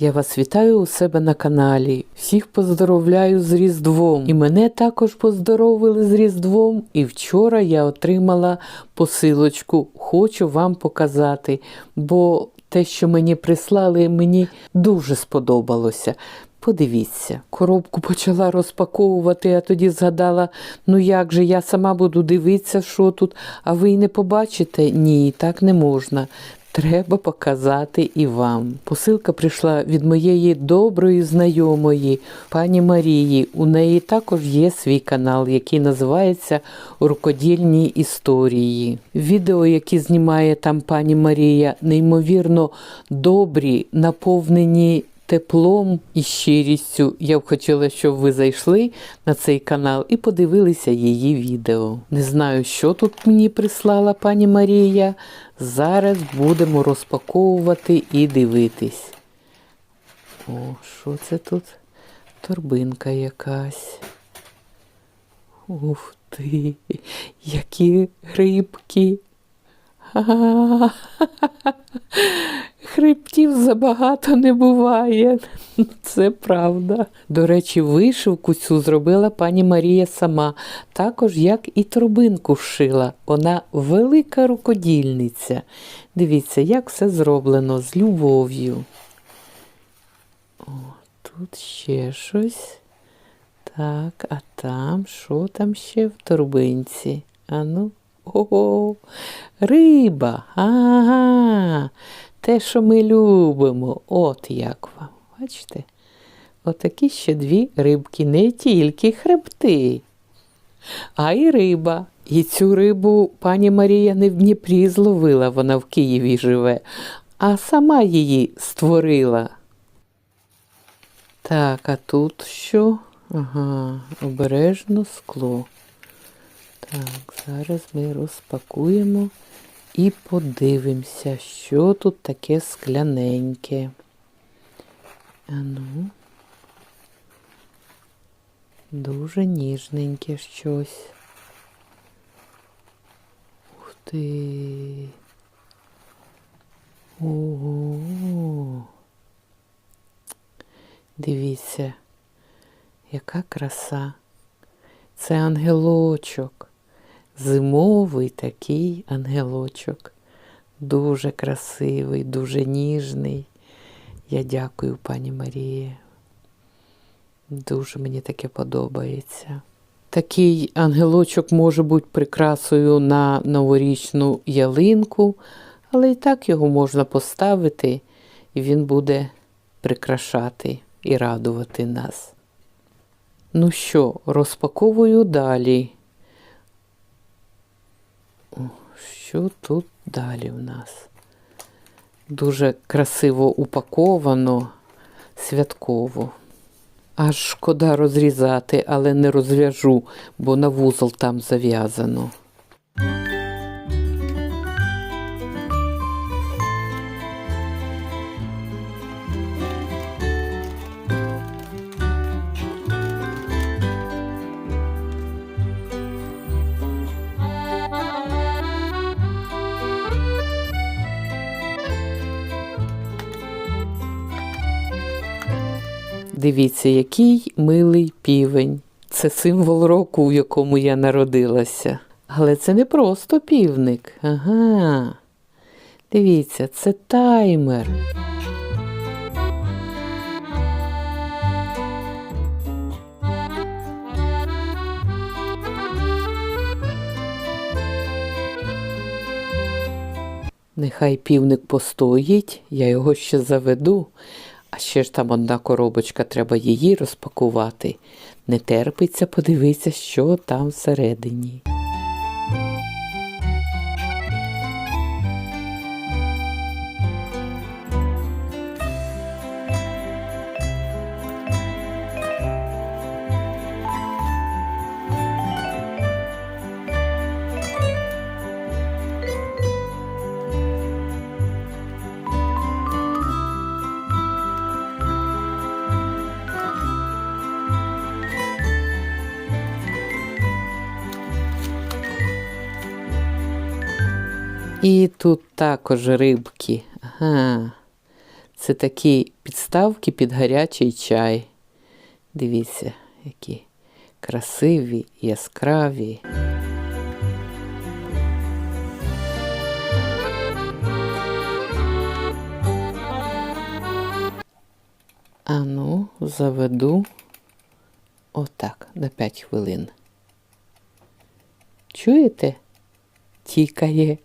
Я вас вітаю у себе на каналі. Всіх поздоровляю з Різдвом. І мене також поздоровили з Різдвом. І вчора я отримала посилочку. Хочу вам показати, бо те, що мені прислали, мені дуже сподобалося. Подивіться, коробку почала розпаковувати, а тоді згадала, ну як же я сама буду дивитися, що тут, а ви й не побачите? Ні, так не можна. Треба показати і вам. Посилка прийшла від моєї доброї знайомої, пані Марії. У неї також є свій канал, який називається Рукодільні історії. Відео, які знімає там пані Марія, неймовірно добрі, наповнені теплом і щирістю. Я б хотіла, щоб ви зайшли на цей канал і подивилися її відео. Не знаю, що тут мені прислала пані Марія. Зараз будемо розпаковувати і дивитись. О, що це тут? Торбинка якась. Ух ти, які грибки. Ха-ха-ха. Хребтів забагато не буває. Це правда. До речі, вишивку цю зробила пані Марія сама, також як і торбинку шила. Вона велика рукодільниця. Дивіться, як все зроблено з любов'ю. О, тут ще щось. Так, а там, що там ще в торбинці? Ану. Ого, риба. Ага. Те, що ми любимо. От як вам. Бачите? Отакі ще дві рибки, не тільки хребти, а й риба. І цю рибу пані Марія не в Дніпрі зловила, вона в Києві живе, а сама її створила. Так, а тут що? Ага, обережно скло. Так, зараз ми розпакуємо і подивимося, що тут таке скляненьке. Ану, дуже ніжненьке щось. Ух ти. Ого. Дивіться, яка краса. Це ангелочок. Зимовий такий ангелочок. Дуже красивий, дуже ніжний. Я дякую, пані Марії. Дуже мені таке подобається. Такий ангелочок може бути прикрасою на новорічну ялинку, але і так його можна поставити, і він буде прикрашати і радувати нас. Ну що, розпаковую далі. О, Що тут далі в нас? Дуже красиво упаковано, святково. Аж шкода розрізати, але не розв'яжу, бо на вузол там зав'язано. Дивіться, який милий півень. Це символ року, в якому я народилася. Але це не просто півник. Ага. Дивіться, це таймер. Нехай півник постоїть, я його ще заведу. А ще ж там одна коробочка, треба її розпакувати. Не терпиться подивитися, що там всередині. І тут також рибки. Ага. Це такі підставки під гарячий чай. Дивіться, які красиві, яскраві. А ну, заведу отак на 5 хвилин. Чуєте? Тікає.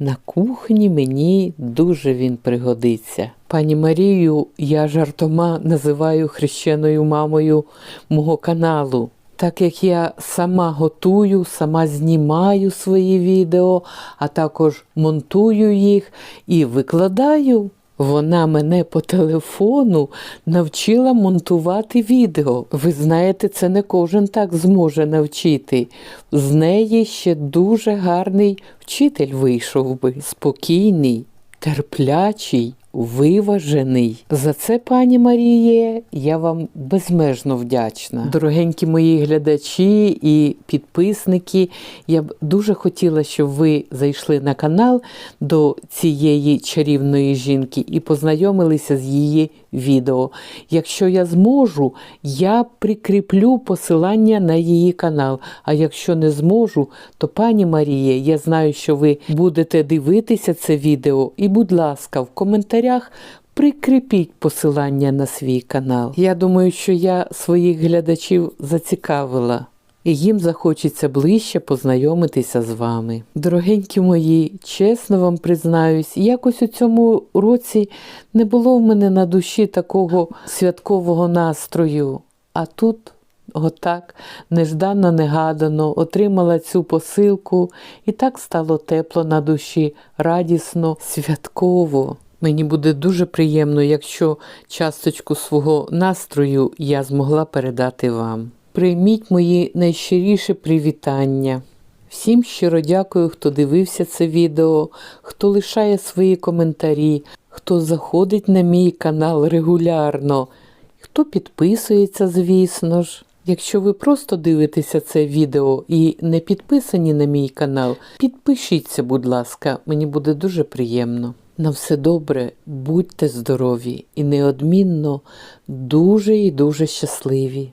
На кухні мені дуже він пригодиться. Пані Марію я жартома називаю хрещеною мамою мого каналу. Так як я сама готую, сама знімаю свої відео, а також монтую їх і викладаю. Вона мене по телефону навчила монтувати відео. Ви знаєте, це не кожен так зможе навчити. З неї ще дуже гарний вчитель вийшов би. Спокійний, терплячий, виважений. За це, пані Маріє, я вам безмежно вдячна. Дорогенькі мої глядачі і підписники, я б дуже хотіла, щоб ви зайшли на канал до цієї чарівної жінки і познайомилися з її відео. Якщо я зможу, я прикріплю посилання на її канал. А якщо не зможу, то пані Марія, я знаю, що ви будете дивитися це відео. І, будь ласка, в коментарях прикріпіть посилання на свій канал. Я думаю, що я своїх глядачів зацікавила. І їм захочеться ближче познайомитися з вами. Дорогенькі мої, чесно вам признаюсь, якось у цьому році не було в мене на душі такого святкового настрою. А тут, отак, неждано негадано, отримала цю посилку, і так стало тепло на душі, радісно, святково. Мені буде дуже приємно, якщо часточку свого настрою я змогла передати вам. Прийміть мої найщиріші привітання. Всім щиро дякую, хто дивився це відео, хто лишає свої коментарі, хто заходить на мій канал регулярно, хто підписується, звісно ж. Якщо ви просто дивитеся це відео і не підписані на мій канал, підпишіться, будь ласка, мені буде дуже приємно. На все добре, будьте здорові і неодмінно дуже і дуже щасливі.